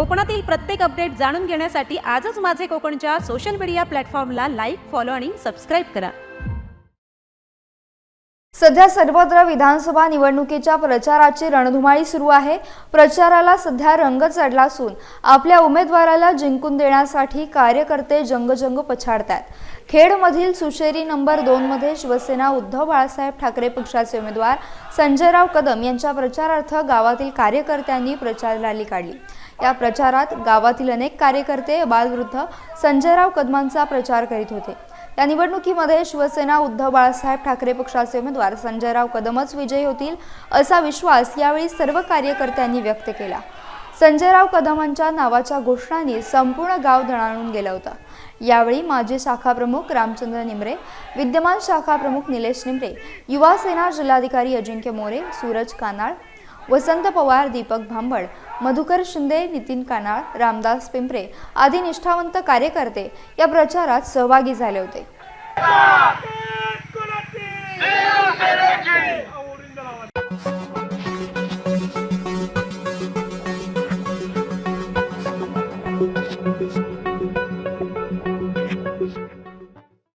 कोकणातील प्रत्येक अपडेट जाणून घेण्यासाठी आजच माझे कोकणच्या सोशल मीडिया प्लॅटफॉर्मला लाईक फॉलो आणि सबस्क्राईब करा. सध्या सर्वत्र विधानसभा निवडणुकीच्या प्रचाराची रणधुमाळी सुरू आहे. प्रचाराला सध्या रंग चढला असून आपल्या उमेदवाराला जिंकून देण्यासाठी कार्यकर्ते जंगजंग पछाडतात खेडमधील सुशेरी नंबर दोनमध्ये शिवसेना उद्धव बाळासाहेब ठाकरे पक्षाचे उमेदवार संजयराव कदम यांच्या प्रचारार्थ गावातील कार्यकर्त्यांनी प्रचार रॅली काढली. या प्रचारात गावातील अनेक कार्यकर्ते बालवृद्ध संजयराव कदमांचा प्रचार करीत होते. या निवडणुकीमध्ये शिवसेना उद्धव बाळासाहेब ठाकरे पक्षाचे उमेदवार संजयराव कदमच विजयी होतील असा विश्वास यावेळी सर्व कार्यकर्त्यांनी व्यक्त केला. संजयराव कदमांच्या नावाच्या घोषणांनी संपूर्ण गाव दणाणून गेलं होतं. यावेळी माजी शाखा प्रमुख रामचंद्र निमरे विद्यमान शाखा प्रमुख निलेश निमरे युवा सेना जिल्हाधिकारी अजिंक्य मोरे सूरज कानाळ वसंत पवार दीपक भांबड मधुकर शिंदे नितीन कानाळ रामदास पिंपरे आदी निष्ठावंत कार्यकर्ते या प्रचारात सहभागी झाले होते.